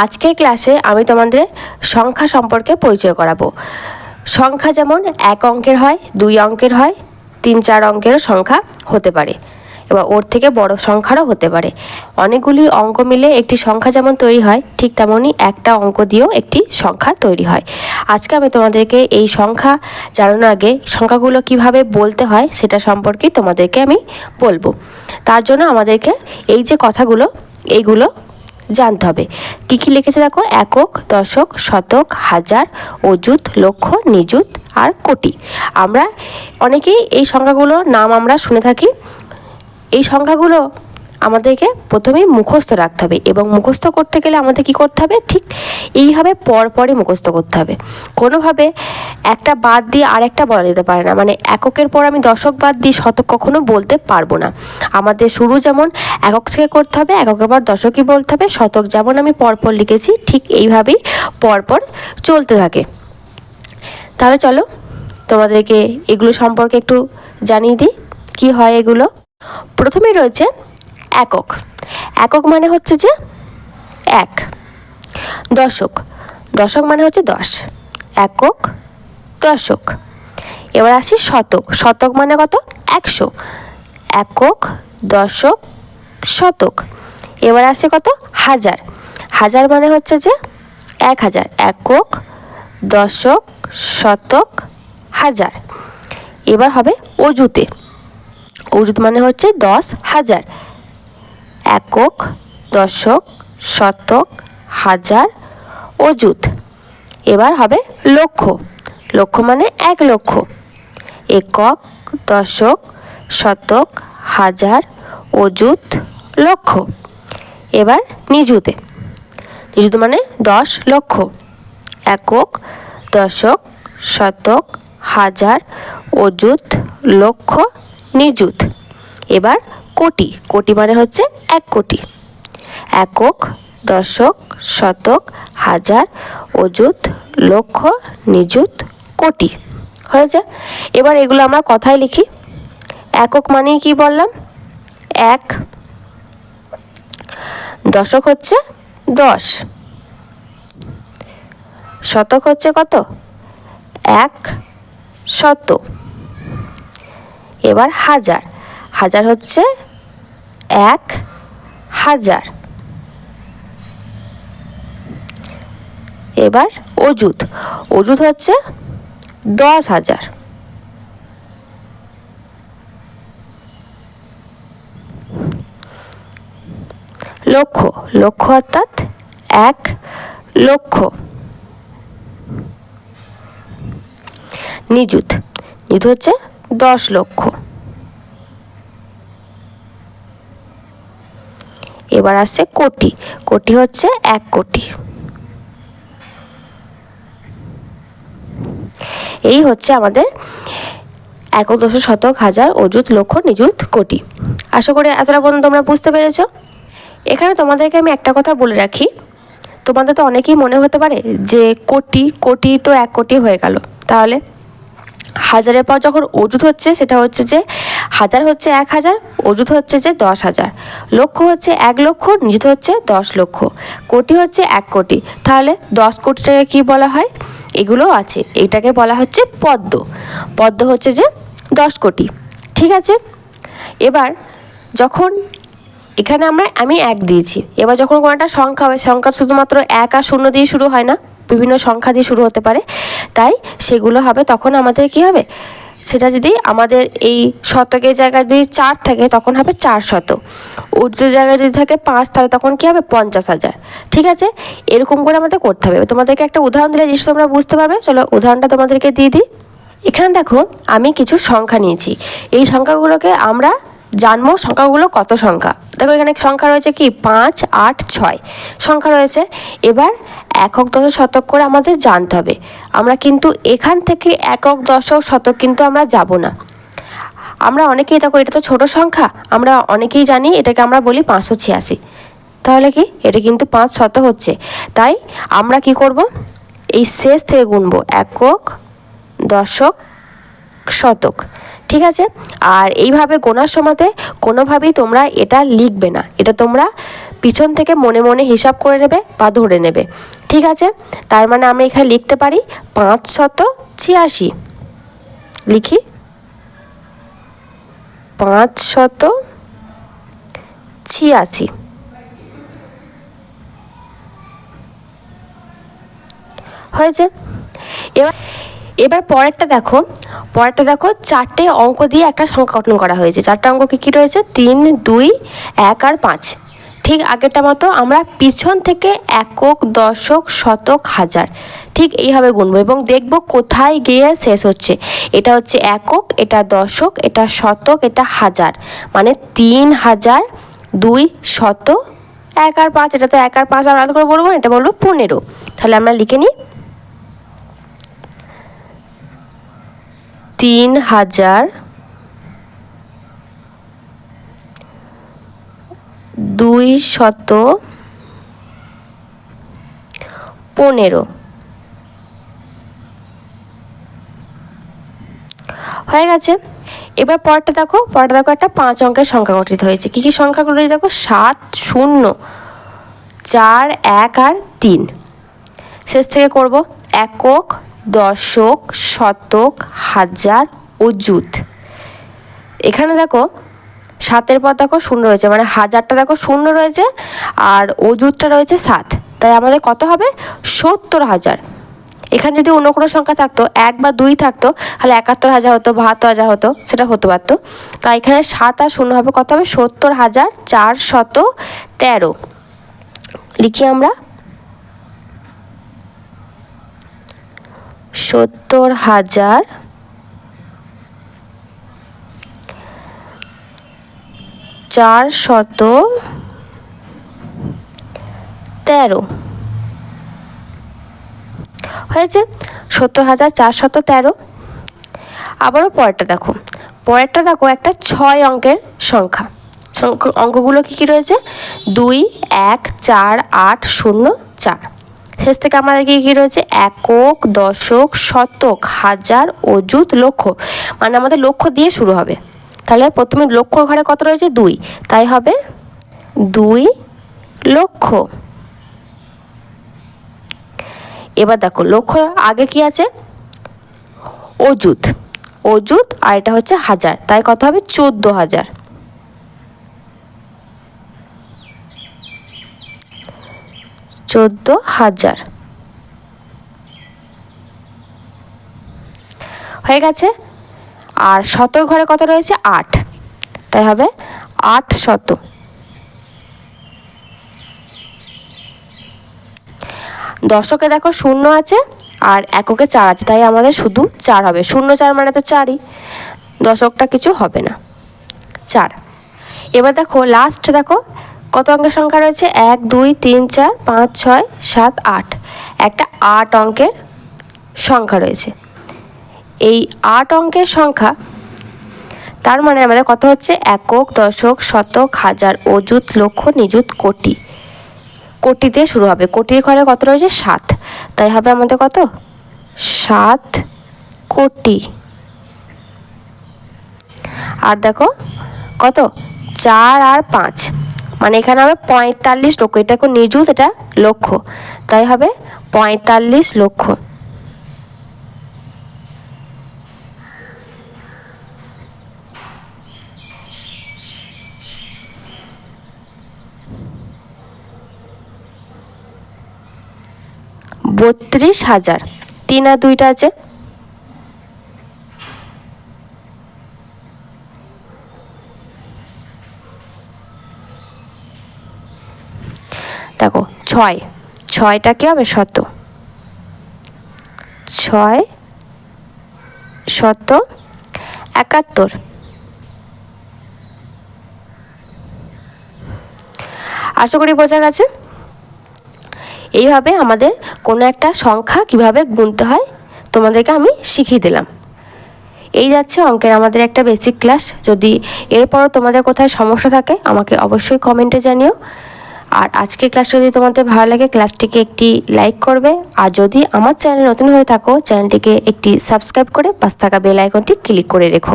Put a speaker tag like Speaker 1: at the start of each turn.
Speaker 1: আজকের ক্লাসে আমি তোমাদের সংখ্যা সম্পর্কে পরিচয় করাবো। সংখ্যা যেমন এক অঙ্কের হয়, দুই অঙ্কের হয়, তিন চার অঙ্কেরও সংখ্যা হতে পারে। এবার ওর থেকে বড় সংখ্যারও হতে পারে। অনেকগুলি অঙ্ক মিলে একটি সংখ্যা যেমন তৈরি হয়, ঠিক তেমনই একটা অঙ্ক দিয়েও একটি সংখ্যা তৈরি হয়। আজকে আমি তোমাদেরকে এই সংখ্যা জানানোর আগে সংখ্যাগুলো কীভাবে বলতে হয় সেটা সম্পর্কে তোমাদেরকে আমি বলব। তার জন্য আমাদেরকে এই যে কথাগুলো, এইগুলো জানতে হবে। কী কী লিখেছে দেখো? একক, দশক, শতক, হাজার, অযুত, লক্ষ, নিযুত আর কোটি। আমরা অনেকেই এই সংখ্যাগুলো নাম আমরা শুনে থাকি। এই সংখ্যাগুলো আমাদেরকে প্রথমেই মুখস্থ রাখতে হবে এবং মুখস্থ করতে গেলে আমাদের কি করতে হবে? ঠিক এইভাবে পরপরই মুখস্থ করতে হবে। কোনোভাবে একটা বাদ দিয়ে আরেকটা বলা যেতে পারে না। মানে এককের পর আমি দশক বাদ দিয়ে শতক কখনো বলতে পারব না। আমাদের শুরু যেমন একক থেকে করতে হবে, এককের পর দশকই বলতে হবে, শতক যেমন আমি পরপর লিখেছি, ঠিক এইভাবেই পরপর চলতে থাকে। তাহলে চলো তোমাদেরকে এগুলো সম্পর্কে একটু জানিয়ে দিই। কী হয় এগুলো? প্রথমেই রয়েছে একক। একক মানে হচ্ছে যে এক। দশক। দশক মানে হচ্ছে দশ। একক, দশক। এবার আসি শতক। শতক মানে কত? একশো। একক, দশক, শতক। এবার আসে কত? হাজার। হাজার মানে হচ্ছে যে এক হাজার। একক, দশক, শতক, হাজার। এবার হবে অজুতে। অজুত মানে হচ্ছে দশ হাজার। একক, দশক, শতক, হাজার, অযুত। এবার হবে লক্ষ লক্ষ মানে এক লক্ষ একক, দশক, শতক, হাজার, অযুত লক্ষ এবার নিযুতে। নিযুত মানে দশ লক্ষ একক, দশক, শতক, হাজার, অযুত লক্ষ নিযুত। এবার কোটি। কোটি মানে হচ্ছে এক কোটি। একক, দশক, শতক, হাজার, অযুত, লক্ষ, নিযুত, কোটি। হয়েছে এবার এগুলো আমরা কথায় লিখি। একক মানেই কি বললাম? এক। দশক হচ্ছে দশ। শতক হচ্ছে কত? এক শত। এবার হাজার। হাজার হচ্ছে এক হাজার। এবার অজুত অজুত হচ্ছে দশ হাজার। লক্ষ লক্ষ অর্থাৎ এক লক্ষ। নিযুত। নিযুত হচ্ছে দশ লক্ষ। এবার আসছে কোটি। কোটি হচ্ছে এক কোটি। এই হচ্ছে আমাদের একক দশ শতক, হাজার, অযুত, লক্ষ, নিযুত, কোটি। আশা করি এতটা পর্যন্ত তোমরা বুঝতে পেরেছ। এখানে তোমাদেরকে আমি একটা কথা বলে রাখি। তোমাদের তো অনেকেই মনে হতে পারে যে কোটি কোটি তো এক কোটি হয়ে গেল। তাহলে হাজারের পর যখন অজুত হচ্ছে, সেটা হচ্ছে যে হাজার হচ্ছে এক হাজার অজুত হচ্ছে যে দশ হাজার। লক্ষ হচ্ছে এক লক্ষ, নিযুত হচ্ছে দশ লক্ষ। কোটি হচ্ছে এক কোটি। তাহলে দশ কোটিটাকে কি বলা হয়? এগুলো আছে। এটাকে বলা হচ্ছে পদ্ম। পদ্ম হচ্ছে যে দশ কোটি। ঠিক আছে? এবার যখন এখানে আমরা, আমি এক দিয়েছি। এবার যখন কোনো একটা সংখ্যা হবে, সংখ্যা শুধুমাত্র এক আর শূন্য দিয়ে শুরু হয় না? বিভিন্ন সংখ্যা দিয়ে শুরু হতে পারে। তাই সেগুলো হবে, তখন আমাদের কি হবে? সেটা যদি আমাদের এই শতকের জায়গায় যদি চার থাকে, তখন হবে চার শত। উচ্চ জায়গায় যদি থাকে পাঁচ, তাহলে তখন কি হবে? পঞ্চাশ হাজার। ঠিক আছে? এরকম করে আমাদের করতে হবে। তোমাদেরকে একটা উদাহরণ দিলে জিনিস তোমরা বুঝতে পারবে। চলো উদাহরণটা তোমাদেরকে দিয়ে দিই। এখানে দেখো, আমি কিছু সংখ্যা নিয়েছি। এই সংখ্যাগুলোকে আমরা জানব সংখ্যাগুলো কত সংখ্যা। দেখো এখানে সংখ্যা রয়েছে কি? পাঁচ, আট, ছয়। সংখ্যা রয়েছে, এবার একক দশক শতক করে আমাদের জানতে হবে। আমরা কিন্তু এখান থেকে একক দশক শতক কিন্তু আমরা যাব না। আমরা অনেকেই দেখো, এটা তো ছোট সংখ্যা, আমরা অনেকেই জানি এটাকে আমরা বলি পাঁচশো ছিয়াশি। তাহলে কি? এটা কিন্তু পাঁচ শত হচ্ছে। তাই আমরা কি করব? এই শেষ থেকে গুনবো একক দশক শতক। ঠিক আছে? আর এইভাবে গোনার সময়তে কোনোভাবেই তোমরা এটা লিখবে না। এটা তোমরা পিছন থেকে মনে মনে হিসাব করে নেবে বা ধরে নেবে। ঠিক আছে? তার মানে আমরা এখানে লিখতে পারি পাঁচ শত ছিয়াশি। লিখি। পাঁচ শত ছিয়াশি। হয়েছে? এবার এবার পরেরটা দেখো। পরেরটা দেখো চারটে অঙ্ক দিয়ে একটা সংখ্যা গঠন করা হয়েছে। চারটে অঙ্ক কী কী রয়েছে? তিন দুই এক আর পাঁচ। ঠিক আগেরটা মতো আমরা পিছন থেকে একক দশক শতক হাজার ঠিক এইভাবে গুনবো এবং দেখব কোথায় গিয়ে শেষ হচ্ছে। এটা হচ্ছে একক এটা দশক এটা শতক এটা হাজার। মানে তিন হাজার দুই শত এক আর পাঁচ। এটা তো এক আর পাঁচ আলাদা করে বলব না, এটা বলব পনেরো। তাহলে আমরা লিখে নিই তিন হাজার দুই শত পনেরো। হয়ে গেছে। এবার পরটা দেখো পরটা দেখো একটা পাঁচ অঙ্কের সংখ্যা গঠিত হয়েছে। কী কী সংখ্যাগুলো রয়েছে দেখো? সাত, শূন্য, চার, এক আর তিন। শেষ থেকে করব একক দশক, শতক, হাজার অযুত এখানে দেখো, সাতের পর দেখো শূন্য রয়েছে মানে হাজারটা দেখো শূন্য রয়েছে আর অযুতটা রয়েছে সাত। তাই আমাদের কত হবে? সত্তর হাজার। এখানে যদি অন্য কোনো সংখ্যা থাকতো, এক বা দুই থাকতো, তাহলে একাত্তর হাজার হতো, বাহাত্তর হাজার হতো, সেটা হতে পারতো। তাই এখানে সাত আর শূন্য হবে, কত হবে? সত্তর হাজার চার শত তেরো। লিখি আমরা সত্তর হাজার চার শত তেরো। হয়েছে? সত্তর হাজার চারশত তেরো। আবারও পরেরটা দেখো। পরেরটা দেখো একটা ছয় অঙ্কের সংখ্যা। সংখ্যা অঙ্কগুলো কী কী রয়েছে? দুই, এক, চার, আট, শূন্য, চার। শেষ থেকে আমাদের কী কী রয়েছে? একক, দশক, শতক, হাজার, অযুত, লক্ষ। মানে আমাদের লক্ষ্য দিয়ে শুরু হবে। তাহলে প্রথমে লক্ষ্য ঘরে কত রয়েছে? দুই। তাই হবে দুই লক্ষ। এবার দেখো, লক্ষ্য আগে কি আছে? অযুত। অযুত আর এটা হচ্ছে হাজার। তাই কত হবে? চোদ্দ হাজার। চোদ্দ হাজার। হয়ে গেছে? আর শতর ঘরে কত রয়েছে? আট। তাই হবে আট শত। দশকে দেখো শূন্য আছে আর এককে চার আছে, তাই আমাদের শুধু চার হবে। শূন্য চার মানে তো চারই। দশকটা কিছু হবে না। চার। এবার দেখো লাস্ট দেখো কত অঙ্কের সংখ্যা রয়েছে? এক, দুই, তিন, চার, পাঁচ, ছয়, সাত, আট। একটা আট অঙ্কের সংখ্যা রয়েছে। এই আট অঙ্কের সংখ্যা, তার মানে আমাদের কত হচ্ছে? একক, দশক, শতক, হাজার, অযুত, লক্ষ, নিযুত, কোটি। কোটিতে শুরু হবে। কোটির ঘরে কত রয়েছে? সাত। তাই হবে আমাদের কত? সাত কোটি। আর দেখো, কত? চার আর পাঁচ। মানে এখানে হবে পঁয়তাল্লিশ লক্ষ। এটা এখন নিযুত এটা লক্ষ। তাই হবে পঁয়তাল্লিশ লক্ষ। বত্রিশ হাজার। তিন আর দুইটা আছে দেখো ছয়। ছয়টা কি হবে? শত। ছয় শত একাত্তর। আশা করি বোঝা গেছে? এইভাবে আমাদের কোনো একটা সংখ্যা কীভাবে গুনতে হয়, তোমাদেরকে আমি শিখিয়ে দিলাম। এই যাচ্ছে অঙ্কের আমাদের একটা বেসিক ক্লাস যদি এরপরও তোমাদের কোথায় সমস্যা থাকে, আমাকে অবশ্যই কমেন্টে জানিও। আর আজকের ক্লাসটা যদি তোমাদের ভালো লাগে, ক্লাসটিকে একটি লাইক করবে। আর যদি আমার চ্যানেল নতুন হয়ে থাকো, চ্যানেলটিকে একটি সাবস্ক্রাইব করে পাশ থাকা বেল আইকনটি ক্লিক করে রেখো।